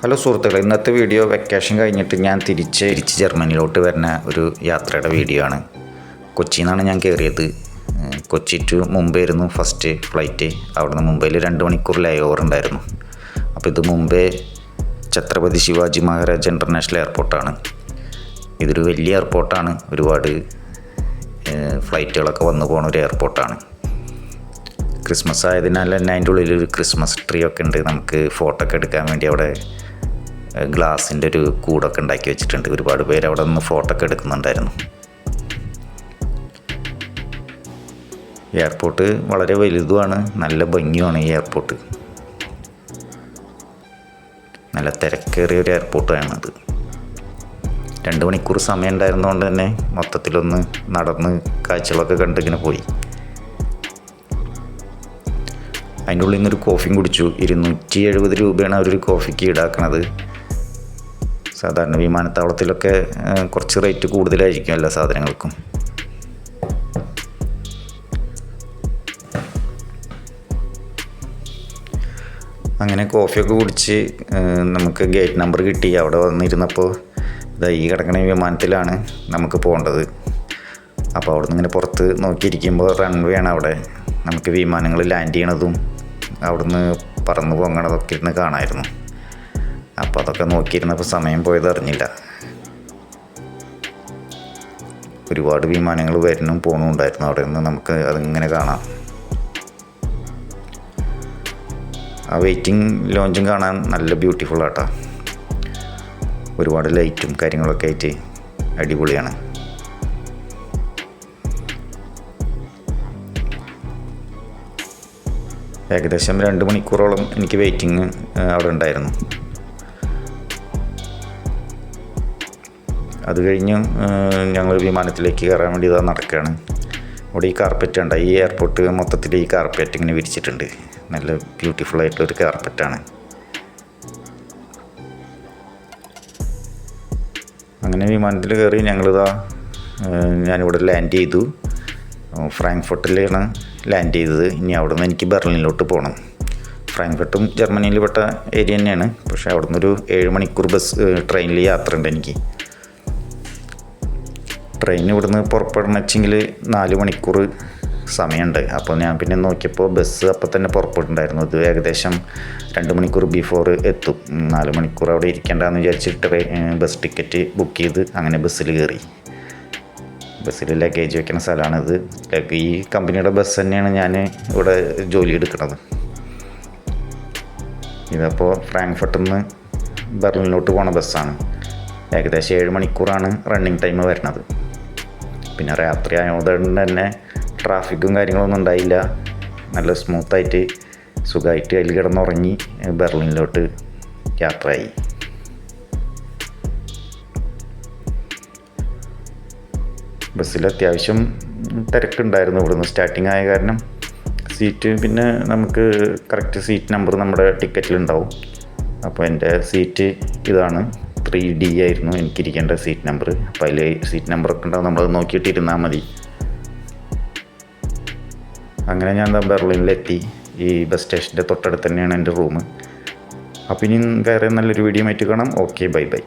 Hello സുഹൃത്തുക്കളെ ഇന്നത്തെ video vacation കഴിഞ്ഞിട്ട് ഞാൻ തിരിച്ച് തിരിച്ച് ജർമ്മനിയിലോട്ട് വരുന്ന ഒരു യാത്രയുടെ വീഡിയോ ആണ്. കൊച്ചിയിൽ നിന്നാണ് ഞാൻ കയറിയത്. കൊച്ചി ടു മുംബൈ ആയിരുന്നു ഫസ്റ്റ് ഫ്ലൈറ്റ് അവിടുന്ന് മുംബൈയിൽ രണ്ട് മണിക്കൂർ ലേ ഓവർ ഉണ്ടായിരുന്നു. അപ്പോൾ ഇത് മുംബൈ ഛത്രപതി ശിവാജി മഹാരാജ് ഇന്റർനാഷണൽ എയർപോർട്ടാണ് ഇതൊരു വലിയ എയർപോർട്ടാണ് ഒരുപാട് ഫ്ലൈറ്റുകളൊക്കെ വന്നു പോകുന്ന ഒരു എയർപോർട്ടാണ് ക്രിസ്മസ് ആയതിനാൽ തന്നെ അതിന്റെ ഉള്ളിൽ ഒരു ക്രിസ്മസ് ട്രീ ഒക്കെ ഉണ്ട്. നമുക്ക് ഫോട്ടോ ഒക്കെ എടുക്കാൻ വേണ്ടി അവിടെ ഗ്ലാസിന്റെ ഒരു കൂടൊക്കെ ഉണ്ടാക്കി വെച്ചിട്ടുണ്ട്. ഒരുപാട് പേര് അവിടെ നിന്ന് ഫോട്ടോ ഒക്കെ എടുക്കുന്നുണ്ടായിരുന്നു. എയർപോർട്ട് വളരെ വലുതുമാണ്. നല്ല ഭംഗിയുമാണ് ഈ എയർപോർട്ട് നല്ല തിരക്കേറിയ ഒരു എയർപോർട്ടാണ് അത്. രണ്ട് മണിക്കൂർ സമയം ഉണ്ടായിരുന്നതുകൊണ്ട് തന്നെ മൊത്തത്തിലൊന്ന് നടന്ന് കാഴ്ചകളൊക്കെ കണ്ടിങ്ങനെ പോയി. അതിന്റെ ഉള്ളിൽ നിന്നൊരു കോഫിയും കുടിച്ചു. ഇരുന്നൂറ്റി എഴുപത് രൂപയാണ് അവരൊരു കോഫിക്ക് ഈടാക്കണത്. സാധാരണ വിമാനത്താവളത്തിലൊക്കെ കുറച്ച് റേറ്റ് കൂടുതലായിരിക്കും എല്ലാ സാധനങ്ങൾക്കും. അങ്ങനെ കോഫിയൊക്കെ കുടിച്ച് നമുക്ക് ഗേറ്റ് നമ്പർ കിട്ടി. അവിടെ വന്നിരുന്നപ്പോൾ ഇതാ ഈ കിടക്കുന്ന വിമാനത്തിലാണ് നമുക്ക് പോകേണ്ടത്. അപ്പോൾ അവിടെ നിന്ന് ഇങ്ങനെ പുറത്ത് നോക്കിയിരിക്കുമ്പോൾ റൺവേ ആണ് അവിടെ. നമുക്ക് വിമാനങ്ങൾ ലാൻഡ് ചെയ്യണതും അവിടുന്ന് പറന്ന് പൊങ്ങണതൊക്കെ ഇരുന്ന് കാണായിരുന്നു. അപ്പോൾ അതൊക്കെ നോക്കിയിരുന്നപ്പോൾ സമയം പോയത് അറിഞ്ഞില്ല. ഒരുപാട് വിമാനങ്ങൾ വരുന്നും പോകണും ഉണ്ടായിരുന്നു. അവിടെ നിന്ന് നമുക്ക് അതിങ്ങനെ കാണാം. ആ വെയിറ്റിംഗ് ലോഞ്ചും കാണാൻ നല്ല ബ്യൂട്ടിഫുൾ ആട്ടാ. ഒരുപാട് ലൈറ്റും കാര്യങ്ങളൊക്കെ ആയിട്ട് അടിപൊളിയാണ്. ഏകദേശം രണ്ട് മണിക്കൂറോളം എനിക്ക് വെയിറ്റിംഗ് അവിടെ ഉണ്ടായിരുന്നു. അത് കഴിഞ്ഞ് ഞങ്ങൾ വിമാനത്തിലേക്ക് കയറാൻ വേണ്ടി ഇതാ നടക്കുകയാണ് ഇവിടെ ഈ കാർപ്പറ്റ് ഉണ്ട് ഈ എയർപോർട്ട് മൊത്തത്തിൽ ഈ കാർപ്പറ്റ് ഇങ്ങനെ വിരിച്ചിട്ടുണ്ട്. നല്ല ബ്യൂട്ടിഫുൾ ആയിട്ടൊരു കാർപ്പറ്റാണ് അങ്ങനെ വിമാനത്തിൽ കയറി ഞങ്ങളിതാ ഞാനിവിടെ ലാൻഡ് ചെയ്തു. ഫ്രാങ്ക്ഫർട്ടിലാണ് ലാൻഡ് ചെയ്തത്. ഇനി അവിടെ നിന്ന് എനിക്ക് ബെർലിനിലോട്ട് പോകണം ഫ്രാങ്ക്ഫർട്ടും ജർമ്മനിയിൽ പെട്ട ഏരിയ തന്നെയാണ്. പക്ഷേ അവിടെ ഒരു ഏഴ് മണിക്കൂർ ബസ് ട്രെയിനിൽ യാത്ര ഉണ്ട് എനിക്ക്. ട്രെയിൻ ഇവിടുന്ന് പുറപ്പെടണമെച്ചെങ്കിൽ നാല് മണിക്കൂർ സമയമുണ്ട്. അപ്പോൾ ഞാൻ പിന്നെ നോക്കിയപ്പോൾ ബസ് അപ്പം തന്നെ പുറപ്പെട്ടിട്ടുണ്ടായിരുന്നു. ഇത് ഏകദേശം രണ്ട് മണിക്കൂർ ബിഫോർ എത്തും. നാല് മണിക്കൂർ അവിടെ ഇരിക്കേണ്ടെന്ന് വിചാരിച്ചിട്ട് ബസ് ടിക്കറ്റ് ബുക്ക് ചെയ്ത് അങ്ങനെ ബസ്സിൽ കയറി. ബസ്സിൽ ലഗേജ് വെക്കുന്ന സ്ഥലമാണിത്. ഈ കമ്പനിയുടെ ബസ് തന്നെയാണ് ഞാൻ ഇവിടെ ജോലി എടുക്കുന്നത്. ഇതപ്പോൾ ഫ്രാങ്ക്ഫർട്ടിൽ നിന്ന് ബെർലിനിലോട്ട് പോണ ബസ്സാണ്. ഏകദേശം ഏഴ് മണിക്കൂറാണ് റണ്ണിങ് ടൈം വരുന്നത്. പിന്നെ രാത്രി ആയതുകൊണ്ട് തന്നെ ട്രാഫിക്കും കാര്യങ്ങളൊന്നും ഉണ്ടായില്ല. നല്ല സ്മൂത്തായിട്ട് സുഖമായിട്ട് അതിൽ കിടന്നുറങ്ങി ബെർലിനിലോട്ട് യാത്രയായി. ബസ്സിൽ അത്യാവശ്യം തിരക്കുണ്ടായിരുന്നു ഇവിടുന്ന് സ്റ്റാർട്ടിങ് ആയ കാരണം. സീറ്റ് പിന്നെ നമുക്ക് കറക്റ്റ് സീറ്റ് നമ്പർ നമ്മുടെ ടിക്കറ്റിലുണ്ടാവും അപ്പോൾ എന്റെ സീറ്റ് ഇതാണ്. ത്രീ ഡി ആയിരുന്നു എനിക്കിരിക്കേണ്ട സീറ്റ് നമ്പർ അപ്പോൾ അതിൽ സീറ്റ് നമ്പറൊക്കെ ഉണ്ടാവും. നമ്മളത് നോക്കിയിട്ടിരുന്നാൽ മതി. അങ്ങനെ ഞാൻ ബെർലിനിലെത്തി. ഈ ബസ് സ്റ്റേഷന്റെ തൊട്ടടുത്ത് തന്നെയാണ് എന്റെ റൂം അപ്പോൾ ഇനി വേറെ നല്ലൊരു വീഡിയോ ആയിട്ട് കാണാം. Okay bye bye